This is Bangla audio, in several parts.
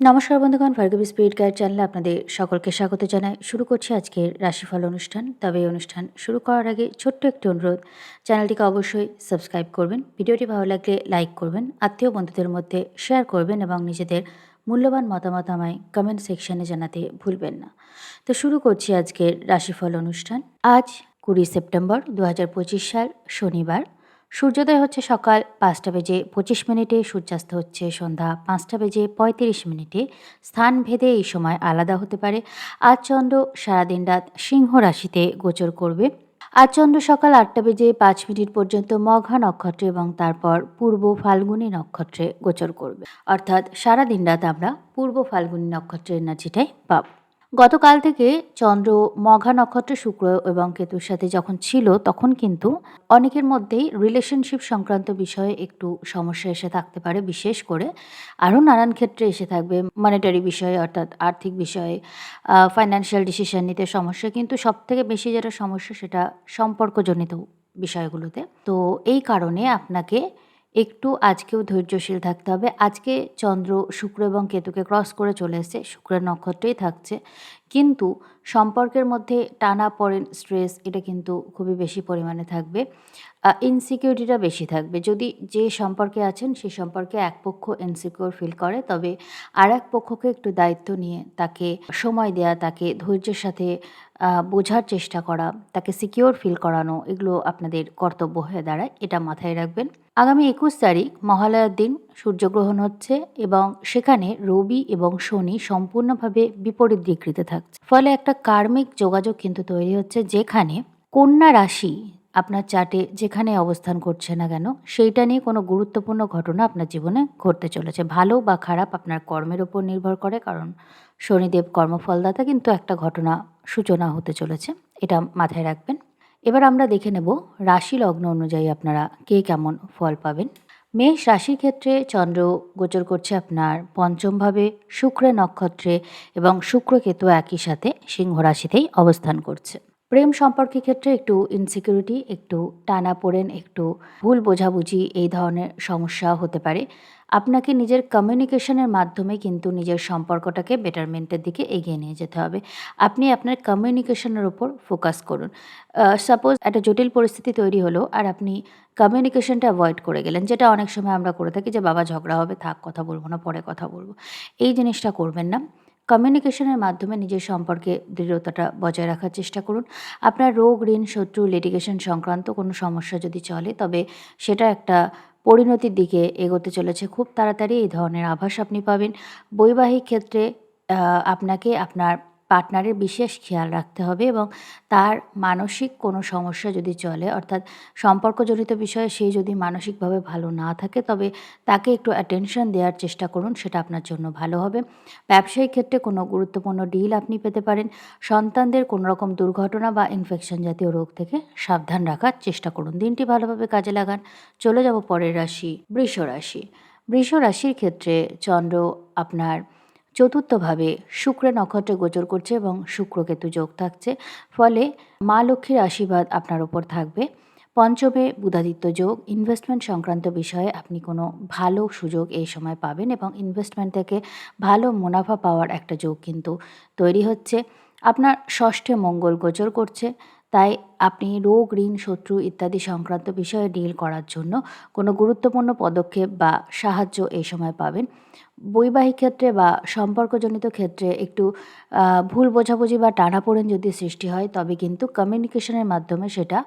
নমস্কার বন্ধুগণ, ভার্গবী স্পিরিট গাইড চ্যানেলে আপনাদের সকলকে স্বাগত জানাই। শুরু করছি আজকের রাশিফল অনুষ্ঠান। তবে এই অনুষ্ঠান শুরু করার আগে ছোট্ট একটি অনুরোধ, চ্যানেলটিকে অবশ্যই সাবস্ক্রাইব করবেন, ভিডিওটি ভালো লাগলে লাইক করবেন, আত্মীয় বন্ধুদের মধ্যে শেয়ার করবেন এবং নিজেদের মূল্যবান মতামত আমায় কমেন্ট সেকশনে জানাতে ভুলবেন না। তো শুরু করছি আজকের রাশিফল অনুষ্ঠান। আজ কুড়ি সেপ্টেম্বর দু হাজার পঁচিশ সাল, শনিবার। সূর্যোদয় হচ্ছে সকাল পাঁচটা বেজে পঁচিশ মিনিটে, সূর্যাস্ত হচ্ছে সন্ধ্যা পাঁচটা বেজে পঁয়ত্রিশ মিনিটে। স্থান ভেদে এই সময় আলাদা হতে পারে। আজ চন্দ্র সারাদিন রাত সিংহ রাশিতে গোচর করবে। আজ চন্দ্র সকাল আটটা বেজে পাঁচ মিনিট পর্যন্ত মঘা নক্ষত্রে এবং তারপর পূর্ব ফাল্গুনী নক্ষত্রে গোচর করবে। অর্থাৎ সারাদিন রাত আমরা পূর্ব ফাল্গুনী নক্ষত্রের এনার্জিটাই পাব। গতকাল থেকে চন্দ্র, মঘা নক্ষত্র, শুক্র এবং কেতুর সাথে যখন ছিল, তখন কিন্তু অনেকের মধ্যেই রিলেশনশিপ সংক্রান্ত বিষয়ে একটু সমস্যা এসে থাকতে পারে, বিশেষ করে আরও নানান ক্ষেত্রে এসে থাকবে। মনিটারি বিষয়ে অর্থাৎ আর্থিক বিষয়ে ফাইন্যান্সিয়াল ডিসিশন নিতে সমস্যা, কিন্তু সবথেকে বেশি যেটা সমস্যা সেটা সম্পর্কজনিত বিষয়গুলোতে। তো এই কারণে আপনাকে একটু আজকেও ধৈর্যশীল থাকতে হবে। আজকে চন্দ্র, শুক্র এবং কেতুকে ক্রস করে চলে এসছে। শুক্রের নক্ষত্রেই থাকছে। কিন্তু সম্পর্কের মধ্যে টানা পড়েন স্ট্রেস এটা কিন্তু খুবই বেশি পরিমাণে থাকবে। ইনসিকিউরিটিটা বেশি থাকবে। যদি যে সম্পর্কে আছেন, সে সম্পর্কে এক পক্ষ ইনসিকিউর ফিল করে, তবে আর এক পক্ষকে একটু দায়িত্ব নিয়ে তাকে সময় দেয়া, তাকে ধৈর্যের সাথে বোঝার চেষ্টা করা, তাকে সিকিওর ফিল করানো, এগুলো আপনাদের কর্তব্য হয়ে দাঁড়ায়, এটা মাথায় রাখবেন। আগামী একুশ তারিখ মহালয়ার দিন সূর্যগ্রহণ হচ্ছে এবং সেখানে রবি এবং শনি সম্পূর্ণভাবে বিপরীত দিকৃতে থাকছে। ফলে একটা কার্মিক যোগাযোগ কিন্তু তৈরি হচ্ছে, যেখানে কন্যা রাশি আপনার চার্টে যেখানে অবস্থান করছে না কেন, সেইটা নিয়ে কোনো গুরুত্বপূর্ণ ঘটনা আপনার জীবনে ঘটতে চলেছে। ভালো বা খারাপ আপনার কর্মের ওপর নির্ভর করে, কারণ শনিদেব কর্মফলদাতা কিন্তু একটা ঘটনা সূচনা হতে চলেছে, এটা মাথায় রাখবেন। এবার আমরা দেখে নেব রাশি লগ্ন অনুযায়ী আপনারা কে কেমন ফল পাবেন। মেষ রাশির ক্ষেত্রে চন্দ্র গোচর করছে আপনার পঞ্চমভাবে শুক্রের নক্ষত্রে এবং শুক্রকেতু একই সাথে সিংহ রাশিতেই অবস্থান করছে। প্রেম সম্পর্কের ক্ষেত্রে একটু ইনসিকিউরিটি একটু টানা পড়েন, একটু ভুল বোঝাবুঝি এই ধরনের সমস্যা হতে পারে। আপনাকে নিজের কমিউনিকেশনের মাধ্যমে কিন্তু নিজের সম্পর্কটাকে বেটারমেন্টের দিকে এগিয়ে নিয়ে যেতে হবে। আপনি আপনার কমিউনিকেশনের উপর ফোকাস করুন। সাপোজ একটা জটিল পরিস্থিতি তৈরি হলো আর আপনি কমিউনিকেশনটা অ্যাভয়েড করে গেলেন, যেটা অনেক সময় আমরা করে থাকি যে, বাবা, ঝগড়া হবে, থাক, কথা বলব না, পরে কথা বলব। এই জিনিসটা করবেন না। কমিউনিকেশনের মাধ্যমে নিজের সম্পর্কে দৃঢ়তাটা বজায় রাখার চেষ্টা করুন। আপনার রোগ, ঋণ, শত্রু লিটিগেশন সংক্রান্ত কোনো সমস্যা যদি চলে, তবে সেটা একটা পরিণতির দিকে এগোতে চলেছে। খুব তাড়াতাড়ি এই ধরনের আভাস আপনি পাবেন। বৈবাহিক ক্ষেত্রে আপনাকে আপনার পার্টনারের বিশেষ খেয়াল রাখতে হবে এবং তার মানসিক কোনো সমস্যা যদি চলে, অর্থাৎ সম্পর্কজনিত বিষয়ে সে যদি মানসিকভাবে ভালো না থাকে, তবে তাকে একটু অ্যাটেনশন দেওয়ার চেষ্টা করুন, সেটা আপনার জন্য ভালো হবে। ব্যবসায়িক ক্ষেত্রে কোনো গুরুত্বপূর্ণ ডিল আপনি পেতে পারেন। সন্তানদের কোনো রকম দুর্ঘটনা বা ইনফেকশন জাতীয় রোগ থেকে সাবধান রাখার চেষ্টা করুন। দিনটি ভালোভাবে কাজে লাগান। চলে যাব পরের রাশি বৃষ রাশি বৃষ রাশির ক্ষেত্রে চন্দ্র আপনার চতুর্থভাবে শুক্রের নক্ষত্রে গোচর করছে এবং শুক্রকেতু যোগ থাকছে। ফলে মা লক্ষ্মীর আশীর্বাদ আপনার ওপর থাকবে। পঞ্চমে বুধাদিত্য যোগ। ইনভেস্টমেন্ট সংক্রান্ত বিষয়ে আপনি কোনো ভালো সুযোগ এই সময় পাবেন এবং ইনভেস্টমেন্ট থেকে ভালো মুনাফা পাওয়ার একটা যোগ কিন্তু তৈরি হচ্ছে। আপনার ষষ্ঠে মঙ্গল গোচর করছে। তাই আপনি রোগ, ঋণ, শত্রু ইত্যাদি সংক্রান্ত বিষয়ে ডিল করার জন্য কোনো গুরুত্বপূর্ণ পদক্ষেপ বা সাহায্য এই সময় পাবেন। বৈবাহিক ক্ষেত্রে বা সম্পর্কজনিত ক্ষেত্রে একটু ভুল বোঝাবুঝি বা টানাপোড়েন যদি সৃষ্টি হয়, তবে কিন্তু কমিউনিকেশনের মাধ্যমে সেটা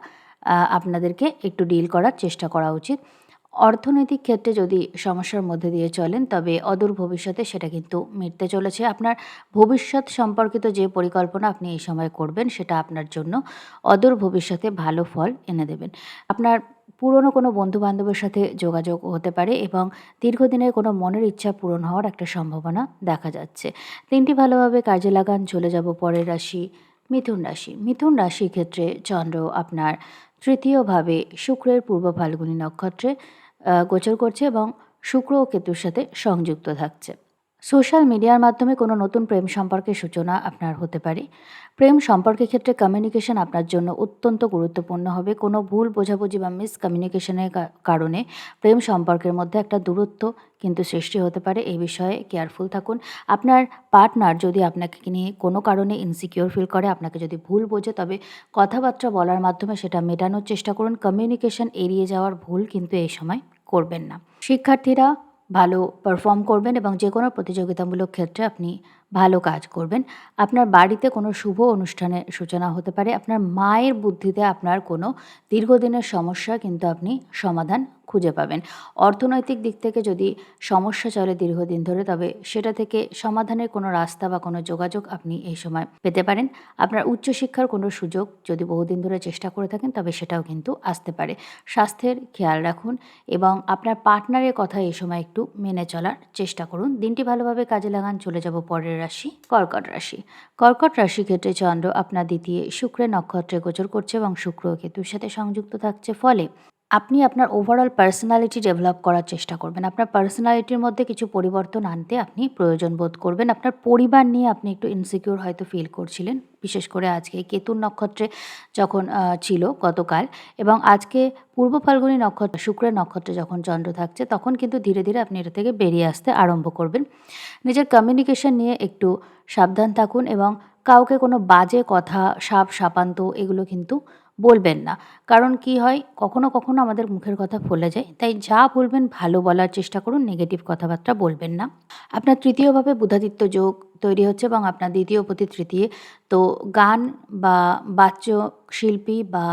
আপনাদেরকে একটু ডিল করার চেষ্টা করা উচিত। অর্থনৈতিক ক্ষেত্রে যদি সমস্যার মধ্যে দিয়ে চলেন, তবে অদূর ভবিষ্যতে সেটা কিন্তু মিটতে চলেছে। আপনার ভবিষ্যৎ সম্পর্কিত যে পরিকল্পনা আপনি এই সময় করবেন, সেটা আপনার জন্য অদূর ভবিষ্যতে ভালো ফল এনে দেবেন। আপনার পুরনো কোনো বন্ধু বান্ধবের সাথে যোগাযোগ হতে পারে এবং দীর্ঘদিনের কোনো মনের ইচ্ছা পূরণ হওয়ার একটা সম্ভাবনা দেখা যাচ্ছে। তিনটি ভালোভাবে কাজে লাগান, চলে যাব পরের রাশি, মিথুন রাশি। মিথুন রাশির ক্ষেত্রে চন্দ্র আপনার তৃতীয়ভাবে শুক্রের পূর্ব ফাল্গুনী নক্ষত্রে গোচর করছে এবং শুক্র ও কেতুর সাথে সংযুক্ত থাকছে। সোশ্যাল মিডিয়ার মাধ্যমে কোনো নতুন প্রেম সম্পর্কের সূচনা আপনার হতে পারে। প্রেম সম্পর্কের ক্ষেত্রে কমিউনিকেশন আপনার জন্য অত্যন্ত গুরুত্বপূর্ণ হবে। কোনো ভুল, বোঝাবুঝি বা মিসকমিউনিকেশনের কারণে প্রেম সম্পর্কের মধ্যে একটা দূরত্ব কিন্তু সৃষ্টি হতে পারে। এই বিষয়ে কেয়ারফুল থাকুন। আপনার পার্টনার যদি আপনাকে নিয়ে কোনো কারণে ইনসিকিওর ফিল করে, আপনাকে যদি ভুল বোঝে, তবে কথাবার্তা বলার মাধ্যমে সেটা মেটানোর চেষ্টা করুন। কমিউনিকেশন এড়িয়ে যাওয়ার ভুল কিন্তু এই সময় করবেন না। শিক্ষার্থীরা ভালো পারফর্ম করবেন এবং যে কোনো প্রতিযোগিতামূলক ক্ষেত্রে আপনি ভালো কাজ করবেন। আপনার বাড়িতে কোনো শুভ অনুষ্ঠানের সূচনা হতে পারে। আপনার মায়ের বুদ্ধিতে আপনার কোনো দীর্ঘদিনের সমস্যা কিন্তু আপনি সমাধান খুঁজে পাবেন। অর্থনৈতিক দিক থেকে যদি সমস্যা চলে দীর্ঘদিন ধরে, তবে সেটা থেকে সমাধানের কোনো রাস্তা বা কোনো যোগাযোগ আপনি এই সময় পেতে পারেন। আপনার উচ্চশিক্ষার কোনো সুযোগ যদি বহুদিন ধরে চেষ্টা করে থাকেন, তবে সেটাও কিন্তু আসতে পারে। স্বাস্থ্যের খেয়াল রাখুন এবং আপনার পার্টনারের কথা এই সময় একটু মেনে চলার চেষ্টা করুন। দিনটি ভালোভাবে কাজে লাগান, চলে যাব পরের রাশি, কর্কট রাশি। কর্কট রাশি ক্ষেত্রে চন্দ্র আপনার দ্বিতীয় শুক্রের নক্ষত্রে গোচর করছে এবং শুক্র কেতুর সাথে সংযুক্ত থাকছে। ফলে আপনি আপনার ওভারঅল পার্সোনালিটি ডেভেলপ করার চেষ্টা করবেন। আপনার পার্সোনালিটির মধ্যে কিছু পরিবর্তন আনতে আপনি প্রয়োজন বোধ করবেন। আপনার পরিবার নিয়ে আপনি একটু ইনসিকিউর হয়তো ফিল করছিলেন। বিশেষ করে আজকে কেতুর নক্ষত্রে যখন ছিল গতকাল এবং আজকে পূর্ব ফাল্গুনী নক্ষত্র, শুক্রের নক্ষত্রে যখন চন্দ্র থাকছে, তখন কিন্তু ধীরে ধীরে আপনি এটা থেকে বেরিয়ে আসতে আরম্ভ করবেন। নিজের কমিউনিকেশন নিয়ে একটু সাবধান থাকুন এবং কাউকে কোনো বাজে কথা সাপ সাপান্ত এগুলো কিন্তু বলবেন না। কারণ কি হয়, কখনো কখনো আমাদের মুখের কথা ফলে যায়, তাই যা বলবেন ভালো বলার চেষ্টা করুন নেগেটিভ কথাবার্তা বলবেন না। আপনার তৃতীয়ভাবে বুধাদিত্য যোগ তৈরি হচ্ছে এবং আপনার দ্বিতীয় প্রতি তৃতীয়, তো গান বা বাচ্য শিল্পী বা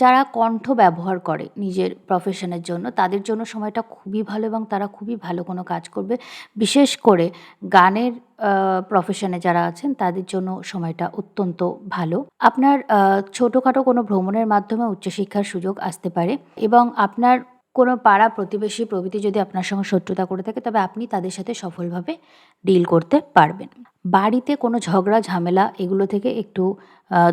যারা কণ্ঠ ব্যবহার করে নিজের প্রফেশনের জন্য, তাদের জন্য সময়টা খুবই ভালো এবং তারা খুবই ভালো কোনো কাজ করবে। বিশেষ করে গানের প্রফেশনে যারা আছেন, তাদের জন্য সময়টা অত্যন্ত ভালো। আপনার ছোটোখাটো কোনো ভ্রমণের মাধ্যমে উচ্চশিক্ষার সুযোগ আসতে পারে এবং আপনার কোনো পাড়া প্রতিবেশী প্রভৃতি যদি আপনার সঙ্গে শত্রুতা করে থাকে, তবে আপনি তাদের সাথে সফলভাবে ডিল করতে পারবেন। বাড়িতে কোনো ঝগড়া, ঝামেলা এগুলো থেকে একটু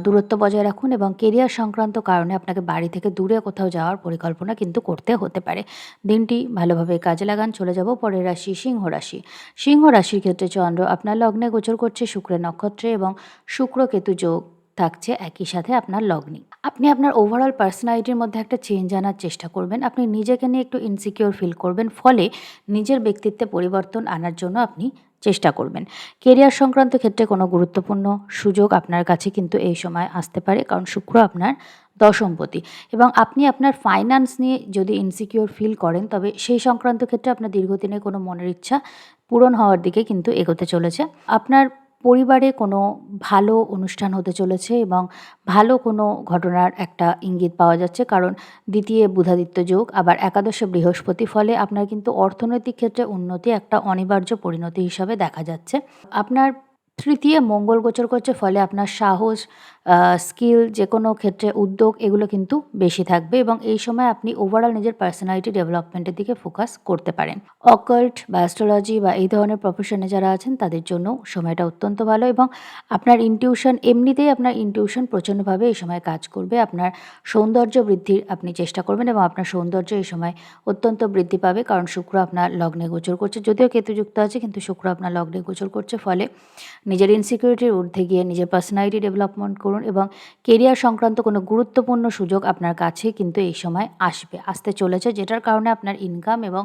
দূরত্ব বজায় রাখুন এবং কেরিয়ার সংক্রান্ত কারণে আপনাকে বাড়ি থেকে দূরে কোথাও যাওয়ার পরিকল্পনা কিন্তু করতে হতে পারে। দিনটি ভালোভাবে কাজে লাগান, চলে যাব পরের রাশি সিংহ রাশি। সিংহ রাশির ক্ষেত্রে চন্দ্র আপনার লগ্নে গোচর করছে, শুক্রের নক্ষত্রে এবং শুক্র কেতু যোগ থাকছে, একই সাথে আপনার লগ্নি। আপনি আপনার ওভারঅল পার্সোনালিটির মধ্যে একটা চেঞ্জ আনার চেষ্টা করবেন। আপনি নিজেকে নিয়ে একটু ইনসিকিওর ফিল করবেন, ফলে নিজের ব্যক্তিত্বে পরিবর্তন আনার জন্য আপনি চেষ্টা করবেন। কেরিয়ার সংক্রান্ত ক্ষেত্রে কোনো গুরুত্বপূর্ণ সুযোগ আপনার কাছে কিন্তু এই সময় আসতে পারে, কারণ শুক্র আপনার দশমপতি এবং আপনি আপনার ফাইন্যান্স নিয়ে যদি ইনসিকিওর ফিল করেন, তবে সেই সংক্রান্ত ক্ষেত্রে আপনার দীর্ঘদিনে কোনো মনের ইচ্ছা পূরণ হওয়ার দিকে কিন্তু এগোতে চলেছে। আপনার পরিবারে কোনো ভালো অনুষ্ঠান হতে চলেছে এবং ভালো কোনো ঘটনার একটা ইঙ্গিত পাওয়া যাচ্ছে। কারণ দ্বিতীয় বুধাদিত্য যোগ, আবার একাদশে বৃহস্পতি ফলে আপনার কিন্তু অর্থনৈতিক ক্ষেত্রে উন্নতি একটা অনিবার্য পরিণতি হিসাবে দেখা যাচ্ছে। আপনার তৃতীয় মঙ্গল গোচর করছে ফলে আপনার সাহস স্কিল যে কোনো ক্ষেত্রে উদ্যোগ, এগুলো কিন্তু বেশি থাকবে এবং এই সময় আপনি ওভারঅল নিজের পার্সোনালিটি ডেভেলপমেন্টের দিকে ফোকাস করতে পারেন। অকাল্ট বা অ্যাস্ট্রোলজি বা এই ধরনের প্রফেশনে যারা আছেন, তাদের জন্য সময়টা অত্যন্ত ভালো এবং আপনার ইনটিউশন এমনিতেই আপনার ইনটিউশন প্রচণ্ডভাবে এই সময় কাজ করবে। আপনার সৌন্দর্য বৃদ্ধির আপনি চেষ্টা করবেন এবং আপনার সৌন্দর্য এই সময় অত্যন্ত বৃদ্ধি পাবে কারণ শুক্র আপনার লগ্নে গোচর করছে। যদিও কেতুযুক্ত আছে, কিন্তু শুক্র আপনার লগ্নে গোচর করছে, ফলে নিজের ইনসিকিউরিটির ঊর্ধ্বে গিয়ে নিজের পার্সোনালিটি ডেভেলপমেন্ট করুন এবং কেরিয়ার সংক্রান্ত কোনো গুরুত্বপূর্ণ সুযোগ আপনার কাছে কিন্তু এই সময় আসবে, আসতে চলেছে, যেটার কারণে আপনার ইনকাম এবং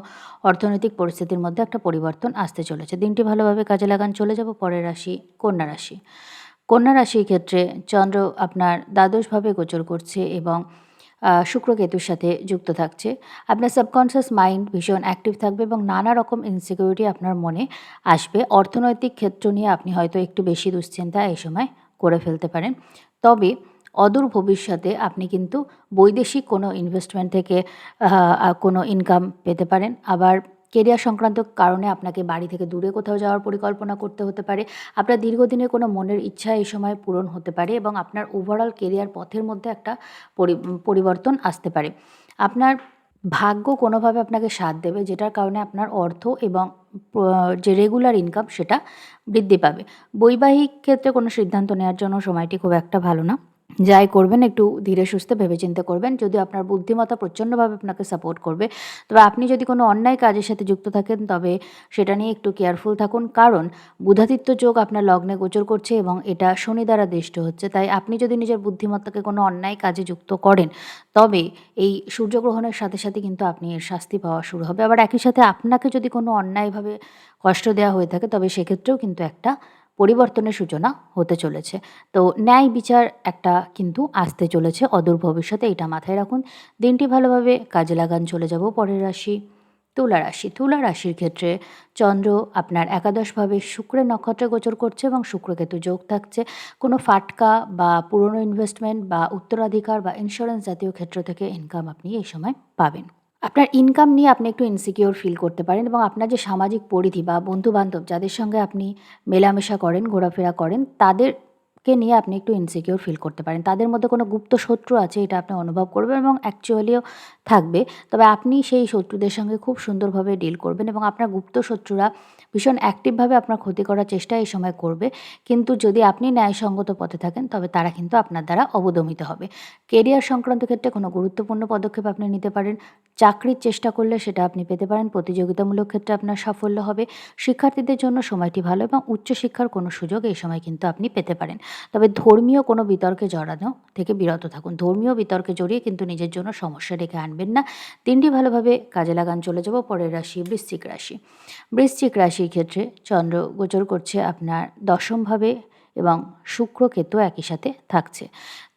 অর্থনৈতিক পরিস্থিতির মধ্যে একটা পরিবর্তন আসতে চলেছে। দিনটি ভালোভাবে কাজে লাগান, চলে যাব পরের রাশি, কন্যা রাশি। কন্যা রাশির ক্ষেত্রে চন্দ্র আপনার দ্বাদশভাবে গোচর করছে এবং শুক্র কেতুর সাথে যুক্ত থাকছে। আপনার সাবকনসিয়াস মাইন্ড ভীষণ অ্যাক্টিভ থাকবে এবং নানা রকম ইনসিকিউরিটি আপনার মনে আসবে। অর্থনৈতিক ক্ষেত্র নিয়ে আপনি হয়তো একটু বেশি দুশ্চিন্তা এই সময় করে ফেলতে পারেন। তবে অদূর ভবিষ্যতে আপনি কিন্তু বৈদেশিক কোনো ইনভেস্টমেন্ট থেকে কোনো ইনকাম পেতে পারেন। আবার কেরিয়ার সংক্রান্ত কারণে আপনাকে বাড়ি থেকে দূরে কোথাও যাওয়ার পরিকল্পনা করতে হতে পারে। আপনার দীর্ঘদিনে কোনো মনের ইচ্ছা এই সময় পূরণ হতে পারে এবং আপনার ওভারঅল কেরিয়ার পথের মধ্যে একটা পরিবর্তন আসতে পারে। আপনার ভাগ্য কোনোভাবে আপনাকে সাথ দেবে, যেটার কারণে আপনার অর্থ এবং যে রেগুলার ইনকাম সেটা বৃদ্ধি পাবে। বৈবাহিক ক্ষেত্রে কোনো সিদ্ধান্ত নেওয়ার জন্য সময়টি খুব একটা ভালো না। যাই করবেন, একটু ধীরে সুস্থে ভেবেচিন্তে করবেন। যদি আপনার বুদ্ধিমত্তা প্রচণ্ডভাবে আপনাকে সাপোর্ট করবে, তবে আপনি যদি কোনো অন্যায় কাজের সাথে যুক্ত থাকেন, তবে সেটা নিয়ে একটু কেয়ারফুল থাকুন। কারণ বুধাদিত্য যোগ আপনার লগ্নে গোচর করছে এবং এটা শনি দ্বারা দৃষ্ট হচ্ছে। তাই আপনি যদি নিজের বুদ্ধিমত্তাকে কোনো অন্যায় কাজে যুক্ত করেন, তবে এই সূর্যগ্রহণের সাথে সাথে কিন্তু আপনি এর শাস্তি পাওয়া শুরু হবে। আবার একই সাথে আপনাকে যদি কোনো অন্যায়ভাবে কষ্ট দেওয়া হয়ে থাকে, তবে সেক্ষেত্রেও কিন্তু একটা পরিবর্তনের সূচনা হতে চলেছে। তো ন্যায় বিচার একটা কিন্তু আসতে চলেছে অদূর ভবিষ্যতে, এটা মাথায় রাখুন। দিনটি ভালোভাবে কাজে লাগান, চলে যাব পরের রাশি, তুলা রাশি। তুলা রাশির ক্ষেত্রে চন্দ্র আপনার একাদশভাবে শুক্রের নক্ষত্রে গোচর করছে এবং শুক্রকেতু যোগ থাকছে। কোনো ফাটকা বা পুরনো ইনভেস্টমেন্ট বা উত্তরাধিকার বা ইন্স্যুরেন্স জাতীয় ক্ষেত্র থেকে ইনকাম আপনি এই সময় পাবেন। আপনার ইনকাম নিয়ে আপনি একটু ইনসিকিওর ফিল করতে পারেন এবং আপনার যে সামাজিক পরিধি বা বন্ধুবান্ধব যাদের সঙ্গে আপনি মেলামেশা করেন, ঘোরাফেরা করেন, তাদেরকে নিয়ে আপনি একটু ইনসিকিওর ফিল করতে পারেন। তাদের মধ্যে কোনো গুপ্ত শত্রু আছে, এটা আপনি অনুভব করবেন এবং অ্যাকচুয়ালিও থাকবে। তবে আপনি সেই শত্রুদের সঙ্গে খুব সুন্দরভাবে ডিল করবেন এবং আপনার গুপ্ত শত্রুরা ভীষণ অ্যাক্টিভভাবে আপনার ক্ষতি করার চেষ্টা এই সময় করবে। কিন্তু যদি আপনি ন্যায়সঙ্গত পথে থাকেন, তবে তারা কিন্তু আপনার দ্বারা অবদমিত হবে। কেরিয়ার সংক্রান্ত ক্ষেত্রে কোনো গুরুত্বপূর্ণ পদক্ষেপ আপনি নিতে পারেন। চাকরির চেষ্টা করলে সেটা আপনি পেতে পারেন প্রতিযোগিতামূলক ক্ষেত্রে আপনার সাফল্য হবে শিক্ষার্থীদের জন্য সময়টি ভালো এবং উচ্চশিক্ষার কোনো সুযোগ এই সময় কিন্তু আপনি পেতে পারেন তবে ধর্মীয় কোনো বিতর্কে জড়ানো থেকে বিরত থাকুন। ধর্মীয় বিতর্কে জড়িয়ে কিন্তু নিজের জন্য সমস্যা ডেকে আনবেন না। দিনটি ভালোভাবে কাজে লাগান চলে যাব। পরের রাশি বৃশ্চিক রাশি। বৃশ্চিক রাশির ক্ষেত্রে চন্দ্র গোচর করছে আপনার দশমভাবে এবং শুক্র কেতু একই সাথে থাকছে।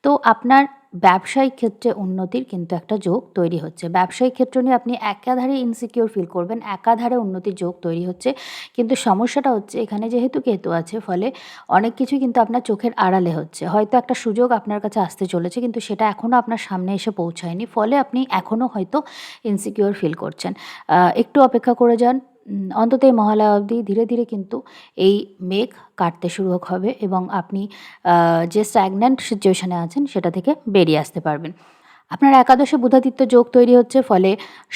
তো আপনার ব্যবসায়িক ক্ষেত্রে উন্নতির কিন্তু একটা যোগ তৈরি হচ্ছে। ব্যবসায়িক ক্ষেত্র নিয়ে আপনি একাধারে ইনসিকিওর ফিল করবেন, একাধারে উন্নতির যোগ তৈরি হচ্ছে। কিন্তু সমস্যাটা হচ্ছে, এখানে যেহেতু কেতু আছে, ফলে অনেক কিছুই কিন্তু আপনার চোখের আড়ালে হচ্ছে। হয়তো একটা সুযোগ আপনার কাছে আসতে চলেছে, কিন্তু সেটা এখনও আপনার সামনে এসে পৌঁছায়নি, ফলে আপনি এখনও হয়তো ইনসিকিওর ফিল করছেন। একটু অপেক্ষা করে যান। অন্তত এই মহালয়া অবধি ধীরে ধীরে কিন্তু এই মেঘ কাটতে শুরু হবে এবং আপনি যে স্ট্যাগন্যান্ট সিচুয়েশনে আছেন সেটা থেকে বেরিয়ে আসতে পারবেন। আপনার একাদশে বুধাদিত্য যোগ তৈরি হচ্ছে, ফলে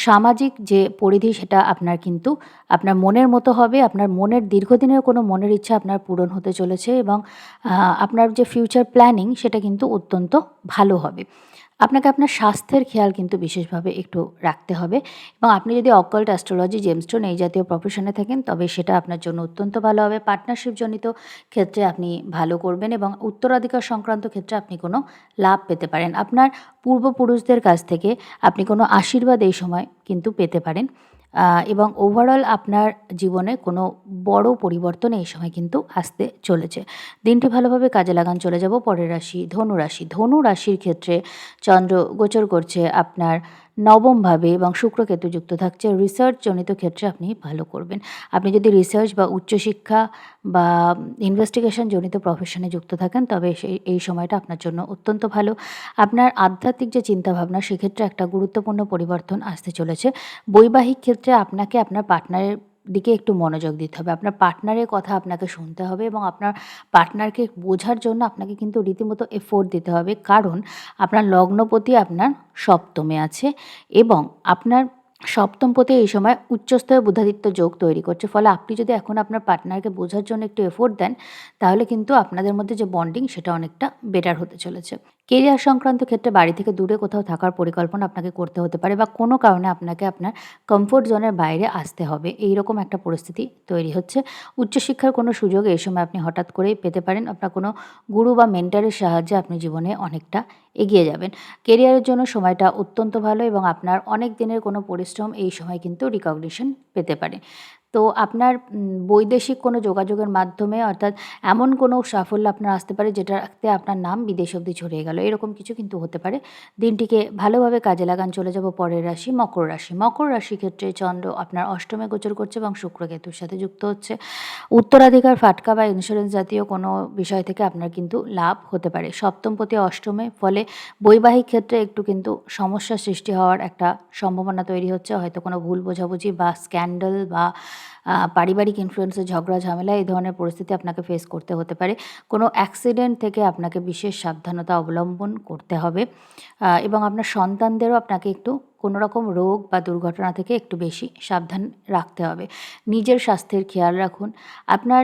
সামাজিক যে পরিধি সেটা আপনার কিন্তু আপনার মনের মতো হবে, আপনার মনের দীর্ঘদিনের কোনো মনের ইচ্ছা আপনার পূরণ হতে চলেছে এবং আপনার যে ফিউচার প্ল্যানিং সেটা কিন্তু অত্যন্ত ভালো হবে। আপনাকে আপনার স্বাস্থ্যের খেয়াল কিন্তু বিশেষভাবে একটু রাখতে হবে। এবং আপনি যদি অকল্ট অ্যাস্ট্রোলজি জেমস্টোন এই জাতীয় প্রফেশনে থাকেন, তবে সেটা আপনার জন্য অত্যন্ত ভালো হবে। পার্টনারশিপ জনিত ক্ষেত্রে আপনি ভালো করবেন এবং উত্তরাধিকার সংক্রান্ত ক্ষেত্রে আপনি কোনো লাভ পেতে পারেন। আপনার পূর্বপুরুষদের কাছ থেকে আপনি কোনো আশীর্বাদ এই সময় কিন্তু পেতে পারেন। এবং ওভারঅল আপনার জীবনে কোনো বড় পরিবর্তন এই সময় কিন্তু আসতে চলেছে। দিনটি ভালোভাবে কাজে লাগান, চলে যাব পরের রাশি, ধনু রাশি। ধনু রাশির ক্ষেত্রে চন্দ্র গোচর করছে আপনার নবমভাবে এবং শুক্রকেতু যুক্ত থাকছে। রিসার্চ জনিত ক্ষেত্রে আপনি ভালো করবেন। আপনি যদি রিসার্চ বা উচ্চশিক্ষা বা ইনভেস্টিগেশন জনিত প্রফেশনে যুক্ত থাকেন, তবে সেই এই সময়টা আপনার জন্য অত্যন্ত ভালো। আপনার আধ্যাত্মিক যে চিন্তাভাবনা, সেক্ষেত্রে একটা গুরুত্বপূর্ণ পরিবর্তন আসতে চলেছে। বৈবাহিক ক্ষেত্রে আপনাকে আপনার পার্টনারের দিকে একটু মনোযোগ দিতে হবে। আপনার পার্টনারের কথা আপনাকে শুনতে হবে এবং আপনার পার্টনারকে বোঝার জন্য আপনাকে কিন্তু রীতিমতো এফোর্ট দিতে হবে। কারণ আপনার লগ্নপতি আপনার সপ্তমে আছে এবং আপনার সপ্তম পথে এই সময় উচ্চস্তরে বুধাদিত্য যোগ তৈরি করছে। ফলে আপনি যদি এখন আপনার পার্টনারকে বোঝার জন্য একটু এফোর্ট দেন, তাহলে কিন্তু আপনাদের মধ্যে যে বন্ডিং সেটা অনেকটা বেটার হতে চলেছে। কেরিয়ার সংক্রান্ত ক্ষেত্রে বাড়ি থেকে দূরে কোথাও থাকার পরিকল্পনা আপনাকে করতে হতে পারে বা কোনো কারণে আপনাকে আপনার কমফোর্ট জোনের বাইরে আসতে হবে। এই রকম একটা পরিস্থিতি তৈরি হচ্ছে। উচ্চশিক্ষার কোনো সুযোগ এই সময় আপনি হঠাৎ করেই পেতে পারেন। আপনার কোনো গুরু বা মেন্টারের সাহায্যে আপনি জীবনে অনেকটা এগিয়ে যাবেন। কেরিয়ারের জন্য সময়টা অত্যন্ত ভালো এবং আপনার অনেক দিনের কোনো পরিশ্রম এই সময় কিন্তু রিকগনিশন পেতে পারে। তো আপনার বৈদেশিক কোনো যোগাযোগের মাধ্যমে অর্থাৎ এমন কোনো সাফল্য আপনার আসতে পারে যেটাতে আপনার নাম বিদেশ অবধি ছড়িয়ে গেল? এরকম কিছু কিন্তু হতে পারে। দিনটিকে ভালোভাবে কাজে লাগান চলে যাব পরের রাশি, মকর রাশি। মকর রাশি ক্ষেত্রে চন্দ্র আপনার অষ্টমে গোচর করছে এবং শুক্র কেতুর সাথে যুক্ত হচ্ছে। উত্তরাধিকার, ফাটকা বা ইন্স্যুরেন্স জাতীয় কোনো বিষয় থেকে আপনার কিন্তু লাভ হতে পারে। সপ্তমপতি অষ্টমে ফলে বৈবাহিক ক্ষেত্রে একটু কিন্তু সমস্যা সৃষ্টি হওয়ার একটা সম্ভাবনা তৈরি হচ্ছে। হয়তো কোনো ভুল বোঝাবুঝি বা স্ক্যান্ডাল বা পারিবারিক ইনফ্লুয়েন্সে ঝগড়া, ঝামেলা এই ধরনের পরিস্থিতি আপনাকে ফেস করতে হতে পারে। কোনো অ্যাক্সিডেন্ট থেকে আপনাকে বিশেষ সাবধানতা অবলম্বন করতে হবে। এবং আপনার সন্তানদেরও আপনাকে একটু কোনো রকম রোগ বা দুর্ঘটনা থেকে একটু বেশি সাবধান রাখতে হবে। নিজের স্বাস্থ্যের খেয়াল রাখুন। আপনার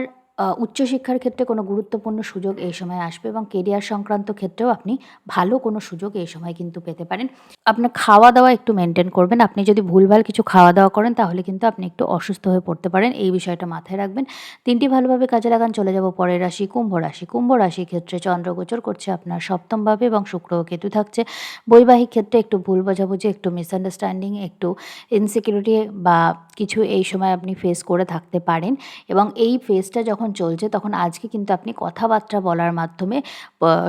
উচ্চশিক্ষার ক্ষেত্রে কোনো গুরুত্বপূর্ণ সুযোগ এই সময় আসবে এবং কেরিয়ার সংক্রান্ত ক্ষেত্রেও আপনি ভালো কোনো সুযোগ এই সময় কিন্তু পেতে পারেন। আপনার খাওয়া-দাওয়া একটু মেনটেন করবেন। আপনি যদি ভুলভাল কিছু খাওয়া-দাওয়া করেন তাহলে কিন্তু আপনি একটু অসুস্থ হয়ে পড়তে পারেন। এই বিষয়টা মাথায় রাখবেন। তিনটি ভালোভাবে কাজে লাগান। চলে যাব পরের রাশি কুম্ভ রাশি। কুম্ভ রাশির ক্ষেত্রে চন্দ্রগোচর করছে আপনার সপ্তমভাবে এবং শুক্র কেতু থাকছে। বৈবাহিক ক্ষেত্রে একটু ভুল বোঝাবুঝি, একটু মিসআন্ডারস্ট্যান্ডিং, একটু ইনসিকিউরিটি বা কিছু এই সময় আপনি ফেস করে থাকতে পারেন এবং এই ফেসটা যখন চলছে তখন আজকে কিন্তু আপনি কথাবার্তা বলার মাধ্যমে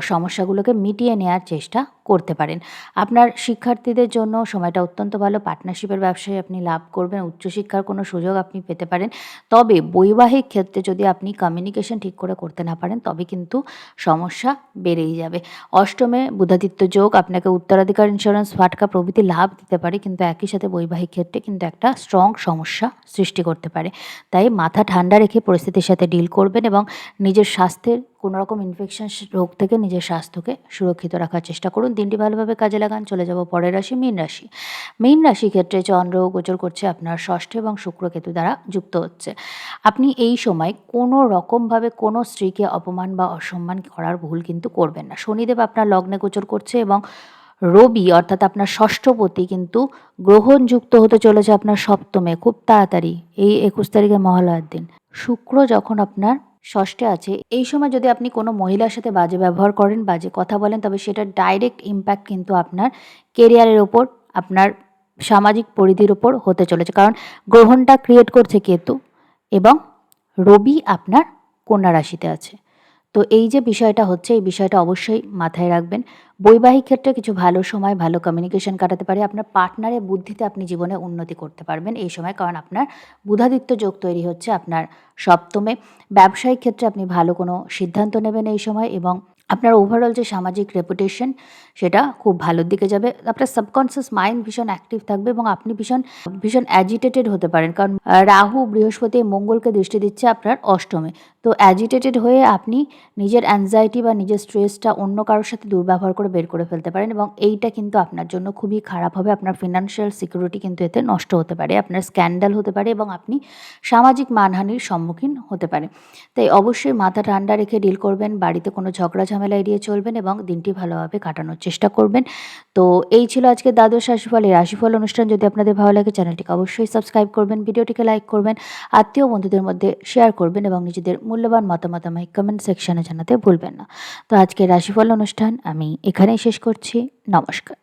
সমস্যাগুলোকে মিটিয়ে নেওয়ার চেষ্টা করতে পারেন। আপনার শিক্ষার্থীদের জন্য সময়টা অত্যন্ত ভালো। পার্টনারশিপের ব্যবসায় আপনি লাভ করবেন। উচ্চশিক্ষার কোনো সুযোগ আপনি পেতে পারেন। তবে বৈবাহিক ক্ষেত্রে যদি আপনি কমিউনিকেশন ঠিক করে করতে না পারেন তবে কিন্তু সমস্যা বেড়েই যাবে। অষ্টমে বুধাদিত্য যোগ আপনাকে উত্তরাধিকার ইন্স্যুরেন্স, ফাটকা প্রভৃতি লাভ দিতে পারে কিন্তু একই সাথে বৈবাহিক ক্ষেত্রে কিন্তু একটা স্ট্রং সমস্যা সৃষ্টি করতে পারে। তাই মাথা ঠান্ডা রেখে পরিস্থিতির সাথে ডিল করবেন এবং নিজের স্বাস্থ্যের কোনো রকম ইনফেকশন রোগ থেকে নিজের স্বাস্থ্যকে সুরক্ষিত রাখার চেষ্টা করুন। দিনটি ভালোভাবে কাজে লাগান। চলে যাব পরের রাশি, মীন রাশি। মীন রাশি ক্ষেত্রে চন্দ্র গোচর করছে আপনার ষষ্ঠ এবং শুক্র কেতু দ্বারা যুক্ত হচ্ছে। আপনি এই সময় কোনো রকমভাবে কোনো স্ত্রীকে অপমান বা অসম্মান করার ভুল কিন্তু করবেন না। শনিদেব আপনার লগ্নে গোচর করছে এবং রবি অর্থাৎ আপনার ষষ্ঠপতি কিন্তু গ্রহণযুক্ত হতে চলেছে আপনার সপ্তমে খুব তাড়াতাড়ি এই একুশ তারিখে মহালয়ার দিন। শুক্র যখন আপনার ষষ্ঠে আছে। এই সময় যদি আপনি কোনো মহিলার সাথে বাজে ব্যবহার করেন, বাজে কথা বলেন, তবে সেটা ডাইরেক্ট ইম্প্যাক্ট কিন্তু আপনার কেরিয়ারের ওপর আপনার সামাজিক পরিধির ওপর হতে চলেছে। কারণ গ্রহণটা ক্রিয়েট করছে কেতু এবং রবি আপনার কন্যা রাশিতে আছে। তো এই যে বিষয়টা হচ্ছে, এই বিষয়টা অবশ্যই মাথায় রাখবেন। বৈবাহিক ক্ষেত্রে কিছু ভালো সময়, ভালো কমিউনিকেশন কাটাতে পারে। আপনার পার্টনারের বুদ্ধিতে আপনি জীবনে উন্নতি করতে পারবেন এই সময়, কারণ আপনার বুধাদিত্য যোগ তৈরি হচ্ছে আপনার সপ্তমে। ব্যবসায়িক ক্ষেত্রে আপনি ভালো কোনো সিদ্ধান্ত নেবেন এই সময় এবং আপনার ওভারঅল যে সামাজিক রেপুটেশন সেটা খুব ভালোর দিকে যাবে। আপনার সাবকনসিয়াস মাইন্ড ভীষণ অ্যাক্টিভ থাকবে এবং আপনি ভীষণ ভীষণ অ্যাজিটেটেড হতে পারেন। কারণ রাহু, বৃহস্পতি, মঙ্গলকে দৃষ্টি দিচ্ছে আপনার অষ্টমে। তো অ্যাজিটেটেড হয়ে আপনি নিজের অ্যাংজাইটি বা নিজের স্ট্রেসটা অন্য কারোর সাথে দুর্ব্যবহার করে বের করে ফেলতে পারেন এবং এইটা কিন্তু আপনার জন্য খুবই খারাপ হবে। আপনার ফিনান্সিয়াল সিকিউরিটি কিন্তু এতে নষ্ট হতে পারে, আপনার স্ক্যান্ডাল হতে পারে এবং আপনি সামাজিক মানহানির সম্মুখীন হতে পারে। তাই অবশ্যই মাথা ঠান্ডা রেখে ডিল করবেন, বাড়িতে কোনো ঝগড়া ঝামেলা এড়িয়ে চলবেন এবং দিনটি ভালোভাবে কাটানোর চেষ্টা করবেন। তো এই ছিল আজকে দ্বাদশ রাশিফল এই রাশিফল অনুষ্ঠান। যদি আপনাদের ভালো লাগে চ্যানেলটিকে অবশ্যই সাবস্ক্রাইব করবেন, ভিডিওটিকে লাইক করবেন, আত্মীয় বন্ধুদের মধ্যে শেয়ার করবেন এবং নিজেদের মূল্যবান মতামত আমায় কমেন্ট সেকশানে জানাতে ভুলবেন না। তো আজকে রাশিফল অনুষ্ঠান আমি এখানেই শেষ করছি। নমস্কার।